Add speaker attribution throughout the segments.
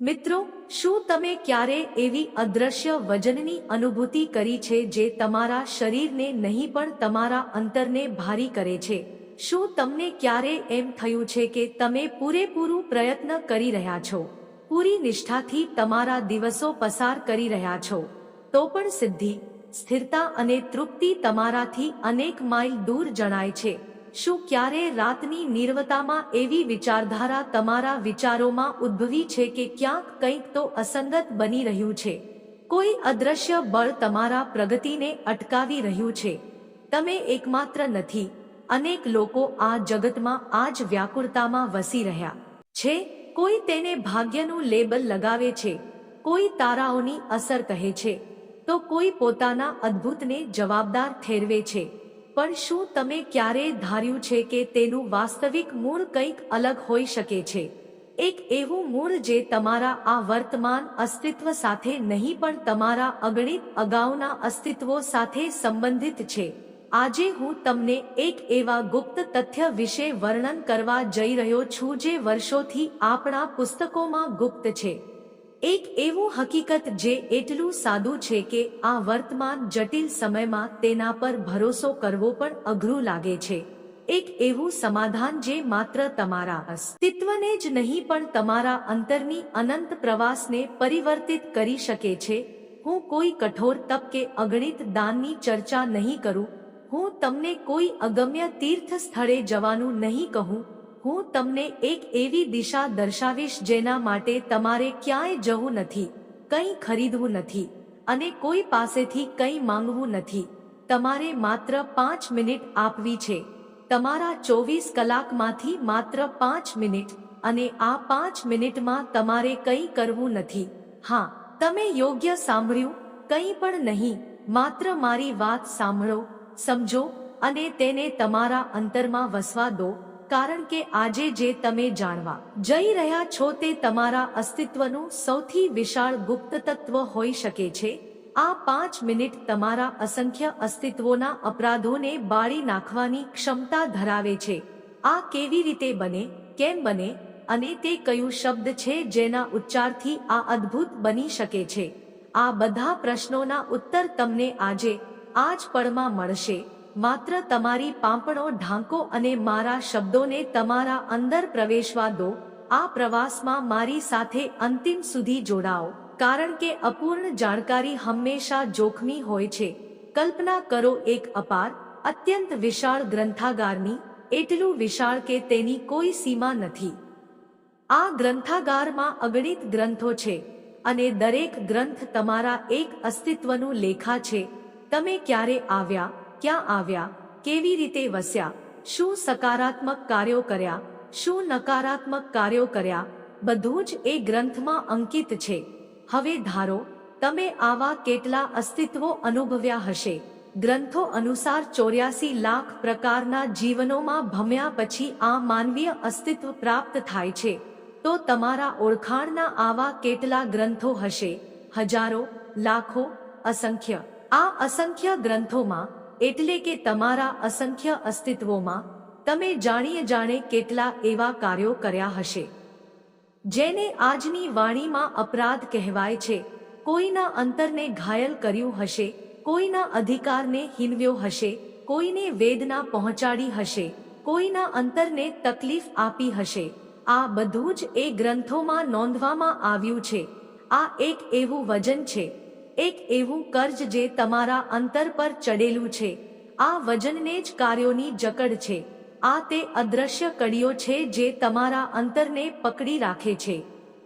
Speaker 1: મિત્રો, શું તમે ક્યારે એવી અદ્રશ્ય વજનની અનુભૂતિ કરી છે જે તમારા શરીરને નહીં પણ તમારા અંતરને ભારી કરે છે? શું તમને ક્યારે એમ થયું છે કે તમે પૂરેપૂરું પ્રયત્ન કરી રહ્યા છો? પૂરી નિષ્ઠાથી તમારા દિવસો પસાર કરી રહ્યા છો. તો પણ સિદ્ધિ, સ્થિરતા અને તૃપ્તિ તમારાથી અનેક માઇલ દૂર જણાય છે. શું ક્યારે રાતની નિર્વતામાં એવી વિચારધારા તમારા વિચારોમાં ઉદ્ભવી છે કે ક્યાંક કંઈક તો અસંગત બની રહ્યું છે? કોઈ અદ્રશ્ય બળ તમારા પ્રગતિને અટકાવી રહ્યું છે. તમે એકમાત્ર નથી. અનેક લોકો આ જગતમાં આ જ વ્યાકુળતામાં વસી રહ્યા છે. કોઈ તેને ભાગ્યનું લેબલ લગાવે છે. કોઈ તારાઓની અસર કહે છે. તો કોઈ પોતાના અદ્ભુતને જવાબદાર ઠેરવે છે. પણ શું તમે ક્યારેય ધાર્યું છે કે તેનું વાસ્તવિક મૂળ કંઈક અલગ હોઈ શકે છે? એક એવું મૂળ જે તમારા આ વર્તમાન અસ્તિત્વ સાથે નહીં પણ તમારા અગણિત અગાઉના અસ્તિત્વો સાથે સંબંધિત છે. આજે હું તમને એક એવા ગુપ્ત તથ્ય વિશે વર્ણન કરવા જઈ રહ્યો છું જે વર્ષોથી આપણા પુસ્તકોમાં ગુપ્ત છે. એક એવું હકીકત જે એટલું સાદું છે કે આ વર્તમાન જટિલ સમયમાં તેના પર ભરોસો કરવો પણ અઘરું લાગે છે. એક એવું સમાધાન જે માત્ર તમારા અસ્તિત્વને જ નહીં પણ તમારા અંતરની અનંત પ્રવાસને પરિવર્તિત કરી શકે છે. હું કોઈ કઠોર તપ કે અગણિત દાનની ચર્ચા નહીં કરું. હું તમને કોઈ અગમ્ય તીર્થ સ્થળે જવાનું નહીં કહું. હું તમને એક એવી દિશા દર્શાવીશ જેના માટે તમારે ક્યાંય જવું નથી, કંઈ ખરીદવું નથી અને કોઈ પાસેથી કંઈ માંગવું નથી. તમારે માત્ર પાંચ મિનિટ આપવી છે. તમારા ચોવીસ કલાકમાંથી માત્ર પાંચ મિનિટ અને આ પાંચ મિનિટમાં તમારે કંઈ કરવું નથી. હા, તમે યોગ્ય સાંભળ્યું? કંઈ પણ નહીં, માત્ર મારી વાત સાંભળો, સમજો અને તેને તમારા અંતરમાં વસવા દો. કારણ કે આજે જે તમે જાણવા જઈ રહ્યા છો તે તમારા અસ્તિત્વનું સૌથી વિશાળ ગુપ્ત તત્વ હોઈ શકે છે. આ પાંચ મિનિટ તમારા અસંખ્ય અસ્તિત્વોના અપરાધોને બાળી નાખવાની ક્ષમતા ધરાવે છે. આ કેવી રીતે બને, કેમ બને, અને તે કયું શબ્દ છે જેના ઉચ્ચારથી આ અદ્ભુત બની શકે છે? આ બધા પ્રશ્નોના ઉત્તર તમને આજે આ જ પળમાં મળશે. માત્ર તમારી પાંપણો, ઢાંકો અને મારા શબ્દોને તમારા અંદર પ્રવેશવા દો. આ પ્રવાસમાં મારી સાથે અંતિમ સુધી જોડાઓ. કારણ કે અપૂર્ણ જાણકારી હંમેશા જોખમી હોય છે. કલ્પના કરો એક અપાર, અત્યંત વિશાળ ગ્રંથાગારની, એટલું વિશાળ કે તેની કોઈ સીમા નથી. આ ગ્રંથાગારમાં અગણિત ગ્રંથો છે અને દરેક ગ્રંથ તમારા એક અસ્તિત્વનું લેખા છે. તમે ક્યારે આવ્યા? ક્યાં આવ્યા, કેવી રીતે વસ્યા, શું સકારાત્મક કાર્યો કર્યા, શું નકારાત્મક કાર્યો કર્યા, બધું જ એ ગ્રંથમાં અંકિત છે. હવે ધારો, તમે આવા કેટલા અસ્તિત્વો અનુભવ્યા હશે. ગ્રંથો અનુસાર ચોર્યાસી લાખ પ્રકારના જીવનોમાં ભમ્યા પછી આ માનવીય અસ્તિત્વ પ્રાપ્ત થાય છે. તો તમારા ઓળખાણના આવા કેટલા ગ્રંથો હશે? હજારો, લાખો, અસંખ્ય. આ અસંખ્ય ગ્રંથોમાં એટલે કે તમારા અસંખ્ય અસ્તિત્વોમાં, તમે જાણીએ જાણે કેટલા એવા કાર્યો કર્યા હશે. જેને આજની વાણીમાં અપરાધ કહેવાય છે, કોઈના અંતરને ઘાયલ કર્યું હશે, કોઈના અધિકારને હિનવ્યો હશે, કોઈને વેદના પહોંચાડી હશે, કોઈના અંતરને તકલીફ આપી હશે. આ બધું જ એ ગ્રંથોમાં નોંધવામાં આવ્યું છે. આ એક એવું વજન છે એક એવું કર્જ જે તમારા અંતર પર ચડેલું છે. આ વજનને જ કાર્યોની જકડ છે. આ તે અદ્રશ્ય કડીઓ છે જે તમારા અંતરને પકડી રાખે છે.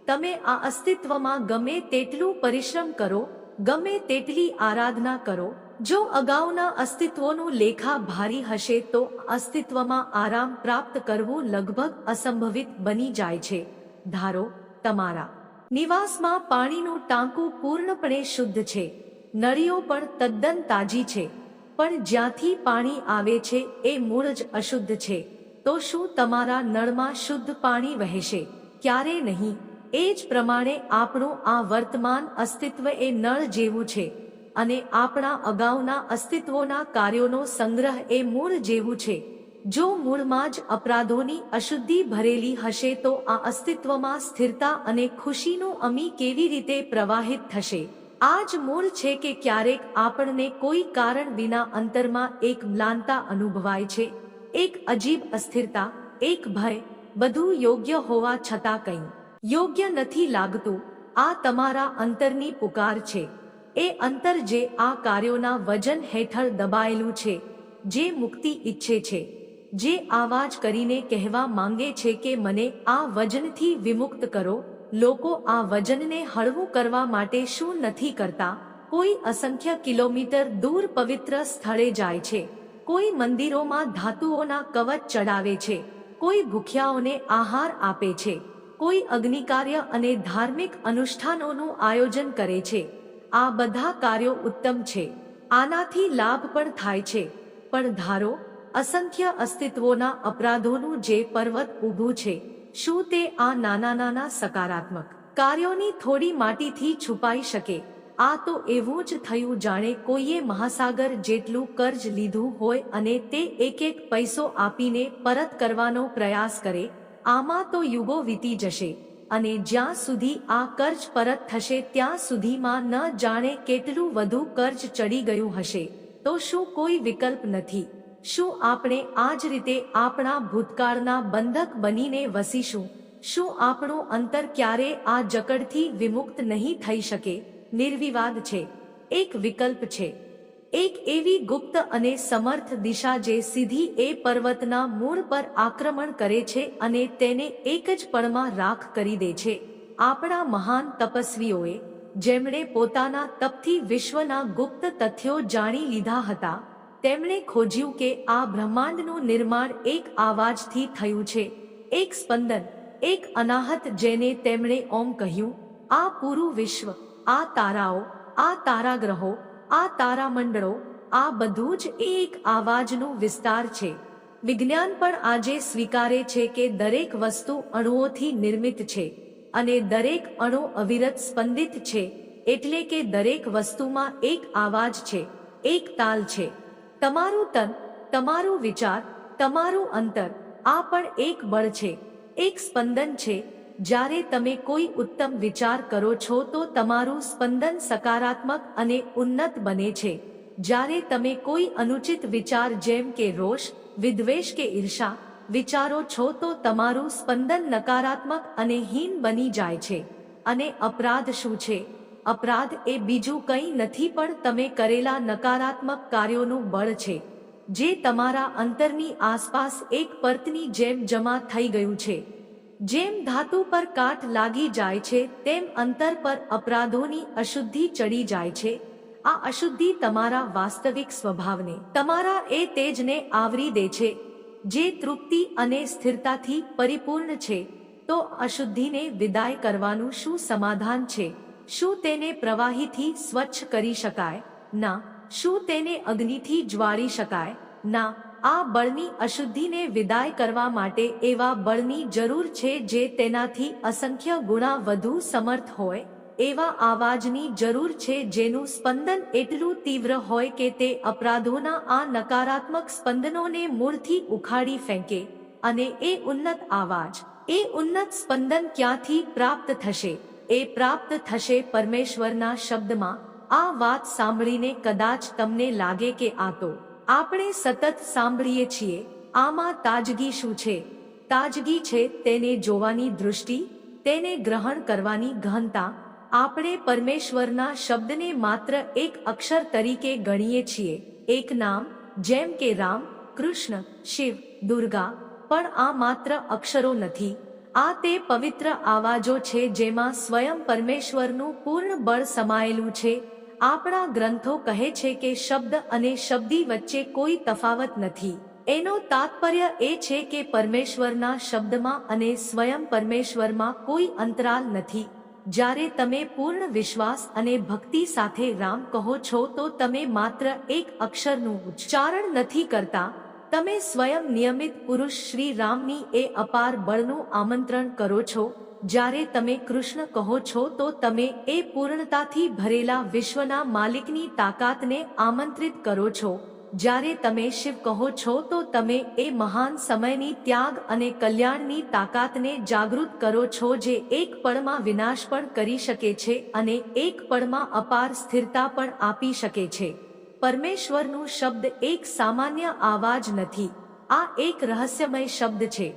Speaker 1: તમે આ અસ્તિત્વમાં ગમે તેટલું પરિશ્રમ કરો, ગમે તેટલી આરાધના કરો, જો અગાઉના અસ્તિત્વોનું લેખા ભારી હશે તો અસ્તિત્વમાં આરામ પ્રાપ્ત કરવું લગભગ અસંભવિત બની જાય છે. ધારો, તમારા નિવાસમાં પાણીનું ટાંકું પૂર્ણપણે શુદ્ધ છે. નળીઓ પણ તદ્દન તાજી છે. પણ જ્યાંથી પાણી આવે છે, એ મૂળ જ અશુદ્ધ છે. તો શું તમારા નળમાં શુદ્ધ પાણી વહેશે? ક્યારે નહીં. એ જ પ્રમાણે આપણું આ વર્તમાન અસ્તિત્વ એ નળ જેવું છે. અને આપણા અગાઉના અસ્તિત્વોના કાર્યોનો સંગ્રહ એ મૂળ જેવું છે. જો મૂળમાં જ અપરાધોની અશુદ્ધિ ભરેલી હશે તો આ અસ્તિત્વમાં સ્થિરતા અને ખુશીનું અમી કેવી રીતે પ્રવાહિત થશે? આ જ મૂળ છે કે ક્યારેક આપણને કોઈ કારણ વિના અંતરમાં એક મ્લાનતા અનુભવાય છે. એક અજીબ અસ્થિરતા, એક ભય, બધું યોગ્ય હોવા છતાં કંઈ યોગ્ય નથી લાગતું. આ તમારા અંતરની પુકાર છે. એ અંતર જે આ કાર્યોના વજન હેઠળ દબાયેલું છે, જે મુક્તિ ઈચ્છે છે. જે આવાજ કરીને કહેવા માંગે છે કે મને આ વજનથી વિમુક્ત કરો. લોકો આ વજનને હળવું કરવા માટે શું નથી કરતા. કોઈ અસંખ્ય કિલોમીટર દૂર પવિત્ર સ્થળે જાય છે. કોઈ મંદિરોમાં ધાતુઓના કવચ ચડાવે છે. કોઈ ભૂખ્યાઓને આહાર આપે છે. કોઈ અગ્નિકાર્ય અને ધાર્મિક અનુષ્ઠાનોનું આયોજન કરે છે. આ બધા કાર્યો ઉત્તમ છે. આનાથી લાભ પણ થાય છે. પણ ધારો અસંખ્ય અસ્તિત્વોના અપરાધોનું જે પર્વત ઊભું છે, શું તે આ નાના નાના સકારાત્મક કાર્યોની થોડી માટીથી છુપાઈ શકે? આ તો એવું જ થયું જાણે કોઈએ મહાસાગર જેટલું કર્જ લીધું હોય અને તે એક એક પૈસો આપીને પરત કરવાનો પ્રયાસ કરે, આમાં તો યુગો વીતી જશે. અને જ્યાં સુધી આ કર્જ પરત થશે, ત્યાં સુધીમાં ન જાણે કેટલું વધુ કર્જ ચડી ગયું હશે. તો શું કોઈ વિકલ્પ નથી? શું આપણે આ જ રીતે આપણા ભૂતકાળના બંધક બનીને વસીશું? શું આપણું અંતર ક્યારે આ જકડથી વિમુક્ત નહીં થઈ શકે? નિર્વિવાદ છે. એક વિકલ્પ છે. એક એવી ગુપ્ત અને સમર્થ દિશા જે સીધી એ પર્વતના મૂળ પર આક્રમણ કરે છે અને તેને એક જ પળમાં રાખ કરી દે છે. આપણા મહાન તપસ્વીઓએ, જેમણે પોતાના તપથી વિશ્વના ગુપ્ત તથ્યો જાણી લીધા હતા તેમણે ખોજ્યું કે આ બ્રહ્માંડનું નિર્માણ એક આવાજથી થયું છે. એક સ્પંદન, એક અનાહત જેને તેમણે ઓમ કહ્યું, આ પૂરું વિશ્વ, આ તારાઓ, આ તારાગ્રહો, આ તારામંડળો, આ બધું જ એક આવાજનો વિસ્તાર છે. વિજ્ઞાન પણ આજે સ્વીકારે છે કે દરેક વસ્તુ અણુઓથી નિર્મિત છે અને દરેક અણુ અવિરત સ્પંદિત છે, એટલે કે દરેક વસ્તુમાં એક આવાજ છે, એક તાલ છે. તમારું તન, તમારું વિચાર, તમારું અંતર, આ પણ એક બળ છે, એક સ્પંદન છે. જ્યારે તમે કોઈ ઉત્તમ વિચાર કરો છો તો તમારું સ્પંદન સકારાત્મક અને ઉન્નત બને છે. જ્યારે તમે કોઈ અનુચિત વિચાર જેમ કે રોષ, વિદ્વેષ કે ઈર્ષા વિચારો છો તો તમારું સ્પંદન નકારાત્મક અને હીન બની જાય છે. અને અપરાધ શું છે? અપરાધ એ બીજું કંઈ નથી પણ તમે કરેલા નકારાત્મક કાર્યોનું બળ છે, જે તમારા અંતરની આસપાસ એક પર્તની જેમ જમા થઈ ગયું છે. જેમ ધાતુ પર કાટ લાગી જાય છે, તેમ અંતર પર અપરાધોની અશુદ્ધિ ચડી જાય છે. આ અશુદ્ધિ તમારા વાસ્તવિક સ્વભાવને, તમારા એ તેજને આવરી દે છે. જે તૃપ્તિ અને સ્થિરતાથી પરિપૂર્ણ છે, તો અશુદ્ધિને વિદાય કરવાનું શું સમાધાન છે? શું તેને પ્રવાહીથી સ્વચ્છ કરી શકાય? ના, શું તેને અગ્નિથી જ્વાળી શકાય? ના, આ બળની અશુદ્ધિને વિદાય કરવા માટે એવા બળની જરૂર છે જે તેનાથી અસંખ્ય ગુણા વધુ સમર્થ હોય, એવા આવાજની જરૂર છે જેનું સ્પંદન એટલું તીવ્ર હોય કે તે અપરાધોના આ નકારાત્મક સ્પંદનોને મૂળથી ઉખાડી ફેંકે, અને એ ઉન્નત આવાજ, એ ઉન્નત સ્પંદન ક્યાંથી પ્રાપ્ત થશે? એ પ્રાપ્ત થશે પરમેશ્વરના શબ્દમાં. આ વાત સાંભળીને કદાચ તમને લાગે કે આ તો આપણે સતત સાંભળીએ છીએ. આમાં તાજગી શું છે? તાજગી છે તેને જોવાની દૃષ્ટિ, તેને ગ્રહણ કરવાની ઘનતા. આપણે પરમેશ્વરના શબ્દને માત્ર એક અક્ષર તરીકે ગણીએ છીએ. એક નામ, જેમ કે રામ, કૃષ્ણ, શિવ, દુર્ગા, પણ આ માત્ર અક્ષરો નથી. આ તે પવિત્ર આવાજો છે જેમાં સ્વયં પરમેશ્વરનું પૂર્ણ બળ સમાયેલું છે. આપણા ગ્રંથો કહે છે કે શબ્દ અને શબ્દી વચ્ચે કોઈ તફાવત નથી. એનો તાત્પર્ય એ છે કે પરમેશ્વરના શબ્દમાં અને સ્વયં પરમેશ્વરમાં કોઈ અંતરાલ નથી. જ્યારે તમે પૂર્ણ વિશ્વાસ અને ભક્તિ સાથે રામ કહો છો તો તમે માત્ર એક અક્ષરનું ઉચ્ચારણ નથી કરતા તમે સ્વયં નિયમિત પુરુષ શ્રી રામની એ અપાર બળનું આમંત્રણ કરો છો. જ્યારે તમે કૃષ્ણ કહો છો, તો તમે એ પૂર્ણતાથી ભરેલા વિશ્વના માલિકની તાકાતને આમંત્રિત કરો છો. જ્યારે તમે શિવ કહો છો, તો તમે એ મહાન સમયની ત્યાગ અને કલ્યાણની તાકાતને જાગૃત કરો છો જે એક પળમાં વિનાશ પણ કરી શકે છે અને એક પળમાં અપાર સ્થિરતા પણ આપી શકે છે. પરમેશ્વરનું શબ્દ એક સામાન્ય આવાજ નથી. આ એક રહસ્યમય શબ્દ છે.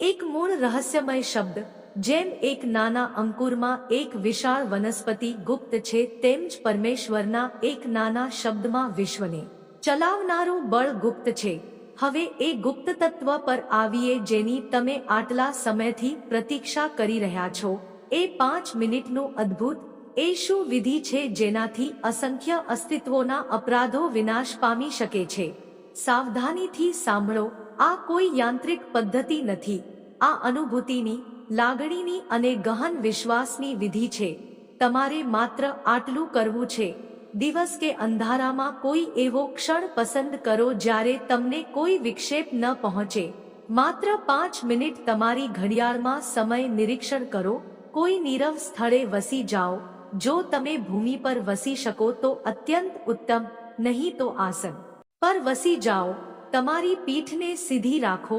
Speaker 1: એક મૂળ રહસ્યમય શબ્દ, જેમ એક નાના અંકુરમાં એક વિશાળ વનસ્પતિ ગુપ્ત છે, તેમ જ પરમેશ્વરના એક નાના શબ્દમાં વિશ્વને ચલાવનારું બળ ગુપ્ત છે. હવે એ ગુપ્ત તત્વ પર આવીએ જેની તમે આટલા સમયથી પ્રતીક્ષા કરી રહ્યા છો. એ પાંચ મિનિટનું અદ્ભુત એ શું વિધિ છે જેનાથી અસંખ્ય અસ્તિત્વોના અપરાધો વિનાશ પામી શકે છે. સાવધાનીથી સાંભળો, આ કોઈ યાંત્રિક પદ્ધતિ નથી. આ અનુભૂતિની, લાગણીની અને ગહન વિશ્વાસની વિધિ છે. તમારે માત્ર આટલું કરવું છે. દિવસ કે અંધારામાં કોઈ એવો ક્ષણ પસંદ કરો જ્યારે તમને કોઈ વિક્ષેપ ન પહોંચે. માત્ર પાંચ મિનિટ તમારી ઘડિયાળમાં સમય નિરીક્ષણ કરો, કોઈ નીરવ સ્થળે વસી જાઓ જો તમે ભૂમિ પર વસી શકો તો અત્યંત ઉત્તમ, નહીં તો આસન. પર વસી જાઓ, તમારી પીઠને સીધી રાખો,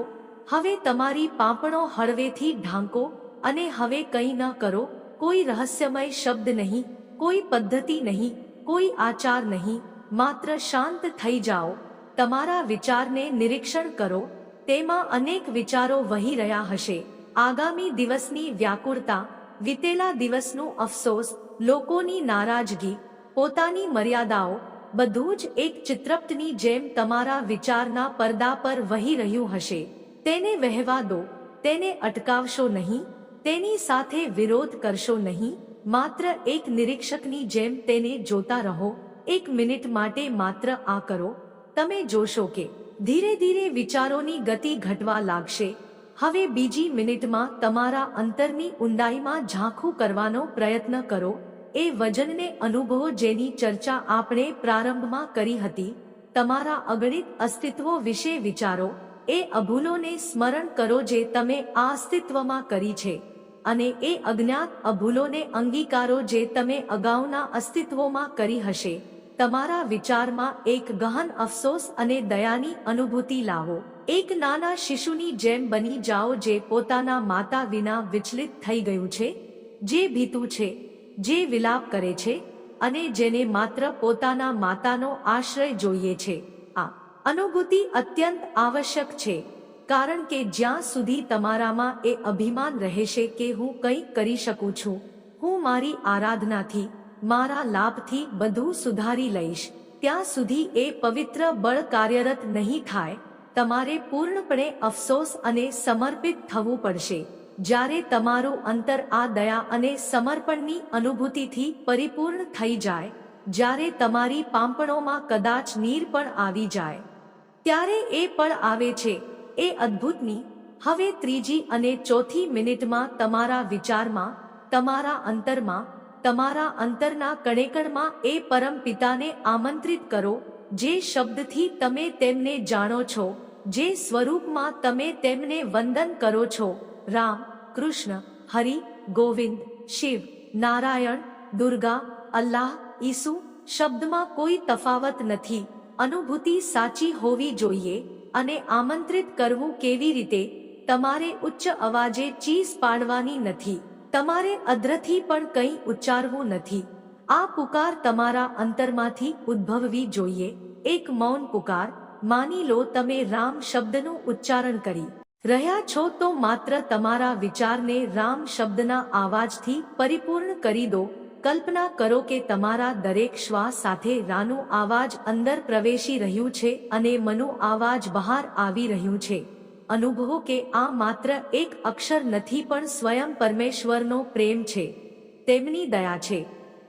Speaker 1: હવે તમારી પાંપણો હળવેથી ઢાંકો અને હવે કંઈ ન કરો, કોઈ રહસ્યમય શબ્દ નહીં, કોઈ પદ્ધતિ નહીં, કોઈ આચાર નહીં, માત્ર શાંત થઈ જાઓ, તમારા વિચારને નિરીક્ષણ કરો, તેમાં અનેક વિચારો વહી રહ્યા હશે. આગામી દિવસની વ્યાકુળતા, વિતેલા દિવસનું અફસોસ લોકોની નારાજગી, પોતાની મર્યાદાઓ, બધું જ એક ચિત્રપટની જેમ તમારા વિચારના પડદા પર વહી રહ્યું હશે. તેને વહેવા દો, તેને અટકાવશો નહીં, તેની સાથે વિરોધ કરશો નહીં, માત્ર એક નિરીક્ષકની જેમ તેને જોતા રહો, એક મિનિટ માટે માત્ર આ કરો. તમે જોશો કે ધીરે ધીરે વિચારોની ગતિ ઘટવા લાગશે. હવે બીજી મિનિટમાં તમારા અંતરની ઊંડાઈમાં ઝાંખું કરવાનો પ્રયત્ન કરો. એ વજનને અનુભવો જેની ચર્ચા આપણે પ્રારંભમાં કરી હતી. તમારા અગણિત અસ્તિત્વો વિશે વિચારો. એ અભૂલોને સ્મરણ કરો જે તમે આ અસ્તિત્વમાં કરી છે. અને એ અજ્ઞાત અભૂલોને અંગીકારો જે તમે અગાઉના અસ્તિત્વોમાં કરી હશે. તમારા વિચારમાં એક ગહન અફસોસ અને દયાની અનુભૂતિ લાવો. એક નાના શિશુની જેમ બની જાઓ જે પોતાના માતા વિના વિચલિત થઈ ગયું છે, જે ભીતું છે, જે વિલાપ કરે છે, અને જેને માત્ર પોતાના માતાનો આશ્રય જોઈએ છે. આ અનુભૂતિ અત્યંત આવશ્યક છે, કારણ કે જ્યાં સુધી તમારામાં એ અભિમાન રહેશે કે હું કંઈ કરી શકું છું, હું મારી આરાધનાથી, મારા લાભથી બધું સુધારી લઈશ, ત્યાં સુધી એ પવિત્ર બળ કાર્યરત નહીં થાય તમારે પૂર્ણપણે અફસોસ અને સમર્પિત થવું પડશે. જ્યારે તમારું અંતર આ દયા અને સમર્પણની અનુભૂતિથી પરિપૂર્ણ થઈ જાય, જ્યારે તમારી પાંપણોમાં કદાચ નીર પણ આવી જાય. ત્યારે એ પણ આવે છે, એ અદ્ભુતની હવે ત્રીજી અને ચોથી મિનિટમાં તમારા વિચારમાં, તમારા અંતરમાં, તમારા અંતરના કણેકણમાં એ પરમ પિતાને આમંત્રિત કરો, જે શબ્દથી તમે તેમને જાણો છો. જે સ્વરૂપમાં તમે તેમને વંદન કરો છો. રામ, કૃષ્ણ, હરિ, ગોવિંદ, શિવ, નારાયણ, દુર્ગા, અલ્લાહ, ઈસુ શબ્દમાં કોઈ તફાવત નથી. અનુભૂતિ સાચી હોવી જોઈએ અને આમંત્રિત કરવું કેવી રીતે? તમારે ઉચ્ચ અવાજે ચીસ પાડવાની નથી. તમારે અદ્રથી પણ કંઈ ઉચ્ચારવું નથી. આ પુકાર તમારા અંતરમાંથી ઉદ્ભવવી જોઈએ. એક મૌન પુકાર માની લો તમે રામ શબ્દનું ઉચ્ચારણ કરી રહ્યા છો તો માત્ર તમારા વિચારને રામ શબ્દના આવાજથી પરિપૂર્ણ કરી દો. કલ્પના કરો કે તમારા દરેક શ્વાસ સાથે રાનું આવાજ અંદર પ્રવેશી રહ્યું છે અને મનો આવાજ બહાર આવી રહ્યું છે. અનુભવો કે આ માત્ર એક અક્ષર નથી પણ સ્વયં પરમેશ્વરનો પ્રેમ છે. તેમની દયા છે.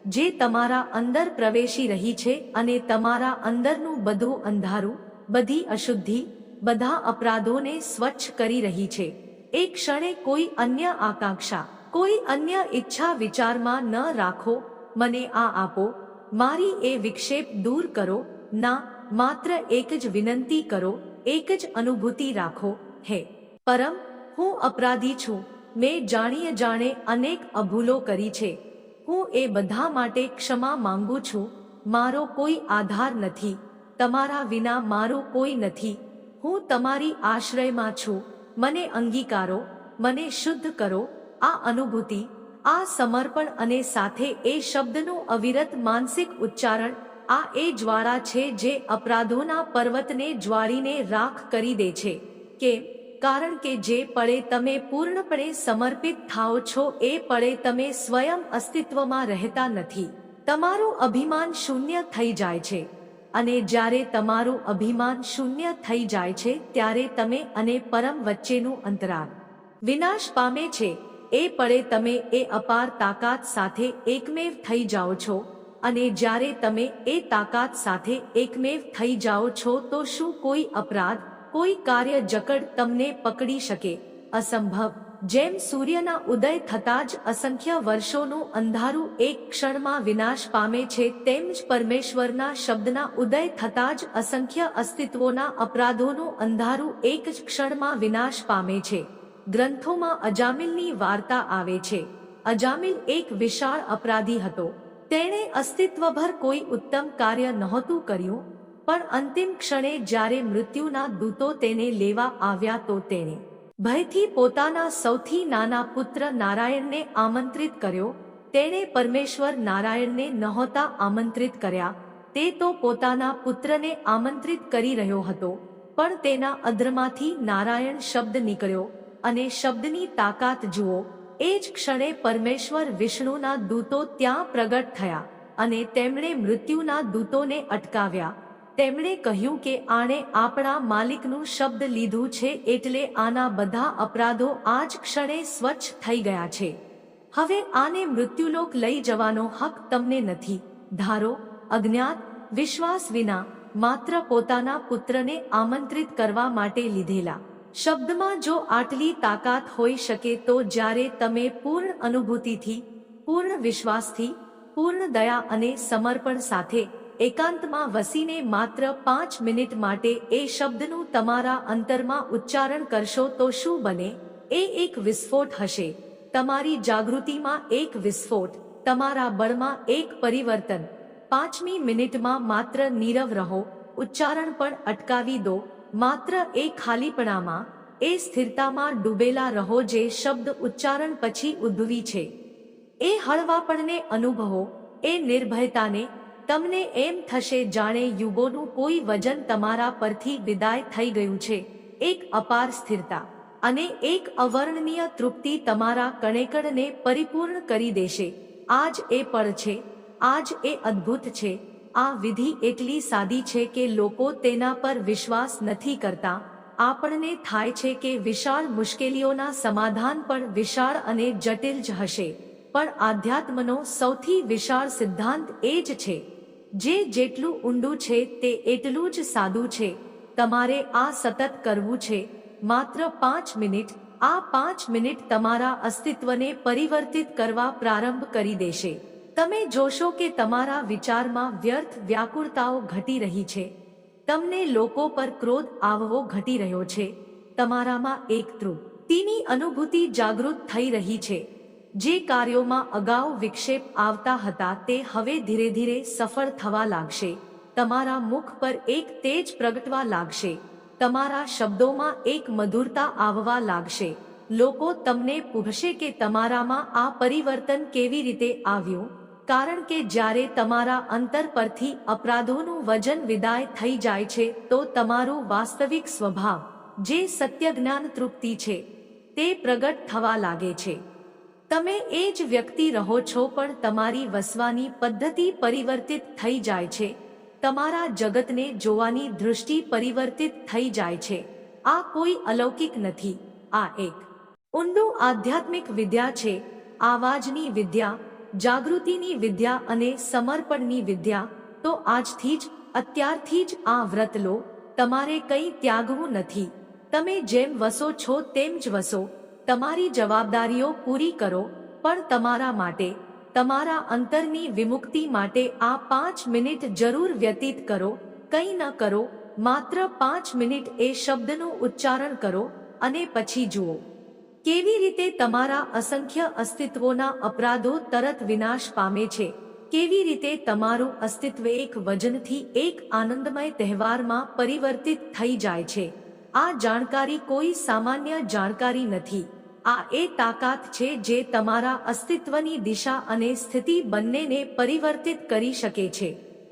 Speaker 1: જે તમારા અંદર પ્રવેશી રહી છે અને તમારા અંદરનું બધું અંધારું બધી અશુદ્ધિ બધા અપરાધોને સ્વચ્છ કરી રહી છે. એ ક્ષણે કોઈ અન્ય આકાંક્ષા, કોઈ અન્ય ઈચ્છા વિચારમાં ન રાખો, મને આ આપો, મારી એ વિક્ષેપ દૂર કરો, ના, માત્ર એક જ વિનંતી કરો, એક જ અનુભૂતિ રાખો, હે, પરમ, હું અપરાધી છું, મેં જાણીએ જાણે અનેક અભૂલો કરી છે. હું એ બધા માટે ક્ષમા માંગુ છું, મારો કોઈ આધાર નથી. તમારા વિના મારું કોઈ નથી. હું તમારી આશ્રયમાં છું. મને અંગીકારો, મને શુદ્ધ કરો. આ અનુભૂતિ, આ સમર્પણ અને સાથે એ શબ્દનું અવિરત માનસિક ઉચ્ચારણ, આ એ જ્વાળા છે જે અપરાધોના પર્વતને જ્વાળીને રાખ કરી દે છે. કે, કારણ કે જે પળે તમે પૂર્ણપણે સમર્પિત થાઓ છો, એ પળે તમે સ્વયં અસ્તિત્વમાં રહેતા નથી. તમારું અભિમાન શૂન્ય થઈ જાય છે. અને જ્યારે તમારું અભિમાન શૂન્ય થઈ જાય છે, ત્યારે તમે અને પરમ વચ્ચેનું અંતરાલ વિનાશ પામે છે. એ પળે તમે એ અપાર તાકાત સાથે એકમેવ થઈ જાઓ છો અને જ્યારે તમે એ તાકાત સાથે એકમેવ થઈ જાઓ છો, તો શું કોઈ અપરાધ, કોઈ કાર્ય જકડ તમને પકડી શકે? અસંભવ. જેમ સૂર્યના ઉદય થતાં જ અસંખ્ય વર્ષોનું અંધારું એક ક્ષણમાં વિનાશ પામે છે, તેમ જ પરમેશ્વરના શબ્દના ઉદય થતાં જ અસંખ્ય અસ્તિત્વોના અપરાધોનું અંધારું એક જ ક્ષણમાં વિનાશ પામે છે. ગ્રંથોમાં અજામિલની વાર્તા આવે છે. અજામિલ એક વિશાળ અપરાધી હતો. તેણે અસ્તિત્વભર કોઈ ઉત્તમ કાર્ય નહોતું કર્યું, પણ અંતિમ ક્ષણે જ્યારે મૃત્યુના દૂતો તેને લેવા આવ્યા તો તેણે ભયથી પોતાના સૌથી નાના પુત્ર નારાયણને આમંત્રિત કર્યો. તેણે પરમેશ્વર નારાયણને નહોતા આમંત્રિત કર્યા. તે તો પોતાના પુત્રને આમંત્રિત કરી રહ્યો હતો. પણ તેના અધ્રમાંથી નારાયણ શબ્દ નીકળ્યો અને શબ્દની તાકાત જુઓ. એ જ ક્ષણે પરમેશ્વર વિષ્ણુના દૂતો ત્યાં પ્રગટ થયા અને તેમણે મૃત્યુના દૂતોને અટકાવ્યા. તેમણે કહ્યું કે આણે આપણા માલિકનું શબ્દ લીધું છે એટલે આના બધા અપરાધો આ જ ક્ષણે સ્વચ્છ થઈ ગયા છે. હવે આને મૃત્યુલોક લઈ જવાનો હક તમને નથી. ધારો, અજ્ઞાત, વિશ્વાસ વિના, માત્ર પોતાના પુત્રને આમંત્રિત કરવા માટે લીધેલા. શબ્દમાં જો આટલી તાકાત હોઈ શકે તો જ્યારે તમે પૂર્ણ અનુભૂતિથી, પૂર્ણ વિશ્વાસથી, પૂર્ણ દયા અને સમર્પણ સાથે એકાંતમાં વસીને માત્ર પાંચ મિનિટ માટે એ શબ્દનું તમારા અંતરમાં ઉચ્ચારણ કરશો તો શું બને? એ એક વિસ્ફોટ હશે. તમારી જાગૃતિમાં એક વિસ્ફોટ, તમારા બળમાં એક પરિવર્તન. પાંચમી મિનિટમાં માત્ર નીરવ રહો, ઉચ્ચારણ પણ અટકાવી દો. માત્ર એ ખાલીપણામાં, એ સ્થિરતામાં ડૂબેલા રહો જે શબ્દ ઉચ્ચારણ પછી ઉદ્ભવી છે. એ હળવાપણને અનુભવો, એ નિર્ભયતાને તમને એમ થશે જાણે યુગોનું કોઈ વજન તમારા પરથી વિદાય થઈ ગયું છે. એક અપાર સ્થિરતા અને એક અવર્ણનીય તૃપ્તિ તમારા કણેકણને પરિપૂર્ણ કરી દેશે. આજ એ પળ છે, આજ એ અદ્ભુત છે. આ વિધિ એટલી સાદી છે કે લોકો તેના પર વિશ્વાસ નથી કરતા. આપણને થાય છે કે વિશાળ મુશ્કેલીઓના સમાધાન પણ વિશાળ અને જટિલ જ હશે. પણ આધ્યાત્મનો સૌથી વિશાળ સિદ્ધાંત એ જ છે. જે જેટલું ઊંડું છે તે એટલું જ સાદું છે. તમારે આ સતત કરવું છે. માત્ર પાંચ મિનિટ, આ પાંચ મિનિટ તમારા અસ્તિત્વને પરિવર્તિત કરવા પ્રારંભ કરી દેશે. તમે જોશો કે તમારા વિચારમાં વ્યર્થ વ્યાકુળતાઓ ઘટી રહી છે. તમને લોકો પર ક્રોધ આવવો ઘટી રહ્યો છે. તમારામાં એક તૃપ્તિની અનુભૂતિ જાગૃત થઈ રહી છે. જે કાર્યોમાં અગાઉ વિક્ષેપ આવતા હતા તે હવે ધીરે ધીરે સફળ થવા લાગશે. તમારા મુખ પર એક તેજ પ્રગટવા લાગશે. તમારા શબ્દોમાં એક મધુરતા આવવા લાગશે. લોકો તમને પૂછશે કે તમારામાં આ પરિવર્તન કેવી રીતે આવ્યું? કારણ કે જ્યારે તમારા અંતર પરથી અપરાધોનું વજન વિદાય થઈ જાય છે, તો તમારું વાસ્તવિક સ્વભાવ, જે સત્યજ્ઞાન તૃપ્તિ છે, તે પ્રગટ થવા લાગે છે. તમે એ જ વ્યક્તિ રહો છો પણ તમારી વસવાની પદ્ધતિ પરિવર્તિત થઈ જાય છે. તમારા જગતને જોવાની દૃષ્ટિ પરિવર્તિત થઈ જાય છે. આ કોઈ અલૌકિક નથી. આ એક ઊંડું આધ્યાત્મિક વિદ્યા છે. આવાજની વિદ્યા, જાગૃતિની વિદ્યા અને સમર્પણની વિદ્યા. તો આજથી જ, અત્યારથી જ આ વ્રત લો. તમારે કંઈ ત્યાગવું નથી. તમે જેમ વસો છો તેમ જ વસો. તમારી જવાબદારીઓ પૂરી કરો, પણ તમારા માટે, તમારા અંતરની વિમુક્તિ માટે આ પાંચ મિનિટ જરૂર વ્યતીત કરો, કંઈ ન કરો, માત્ર પાંચ મિનિટ એ શબ્દનું ઉચ્ચારણ કરો, અને પછી જુઓ. કેવી રીતે તમારા અસંખ્ય અસ્તિત્વોના અપરાધો તરત વિનાશ પામે છે? કેવી રીતે તમારું અસ્તિત્વ એક વજનથી એક આનંદમય તહેવારમાં પરિવર્તિત થઈ જાય છે? આ જાણકારી કોઈ સામાન્ય જાણકારી નથી. આ એ તાકાત છે જે તમારા અસ્તિત્વની દિશા અને સ્થિતિ બંનેને પરિવર્તિત કરી શકે છે.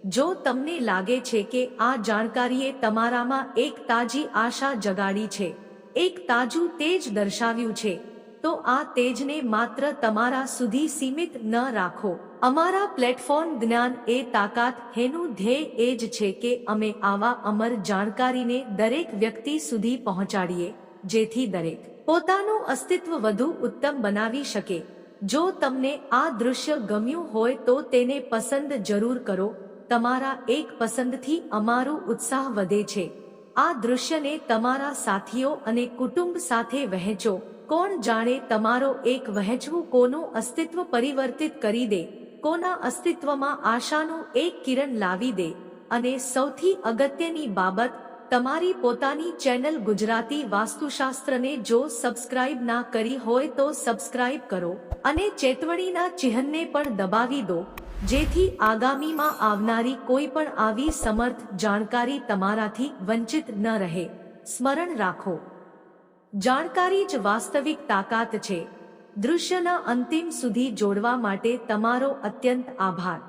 Speaker 1: જો તમને લાગે છે કે આ જાણકારીએ તમારામાં એક તાજી આશા જગાડી છે, એક તાજું તેજ દર્શાવ્યું છે, તો આ તેજને માત્ર તમારા સુધી સીમિત ન રાખો. અમારા પ્લેટફોર્મ જ્ઞાન એ તાકાત હેનું ધ્યેય એ જ છે કે અમે આવા અમર જાણકારીને દરેક વ્યક્તિ સુધી પહોંચાડીએ. જેથી દરેક પોતાનું અસ્તિત્વ વધુ ઉત્તમ બનાવી શકે. જો તમને આ દૃશ્ય ગમ્યું હોય તો તેને પસંદ જરૂર કરો. તમારા એક પસંદથી અમારું ઉત્સાહ વધે છે. આ દૃશ્યને તમારા સાથીઓ અને કુટુંબ સાથે વહેંચો. કોણ જાણે તમારો એક વહેંચવું કોનું અસ્તિત્વ પરિવર્તિત કરી દે. કોના અસ્તિત્વમાં આશાનું એક કિરણ લાવી દે. અને સૌથી અગત્યની બાબત તમારી પોતાની ચેનલ ગુજરાતી વાસ્તુશાસ્ત્રને જો સબસ્ક્રાઇબ ના કરી હોય તો સબસ્ક્રાઇબ કરો અને ચેતવણીના ચિહ્નને પણ દબાવી દો, જેથી આગામીમાં આવનારી કોઈ પણ આવી સમર્થ જાણકારી તમારાથી વંચિત ન રહે. સ્મરણ રાખો. જાણકારી જ વાસ્તવિક તાકાત છે. દૃશ્યના અંતિમ સુધી જોડવા માટે તમારો અત્યંત આભાર.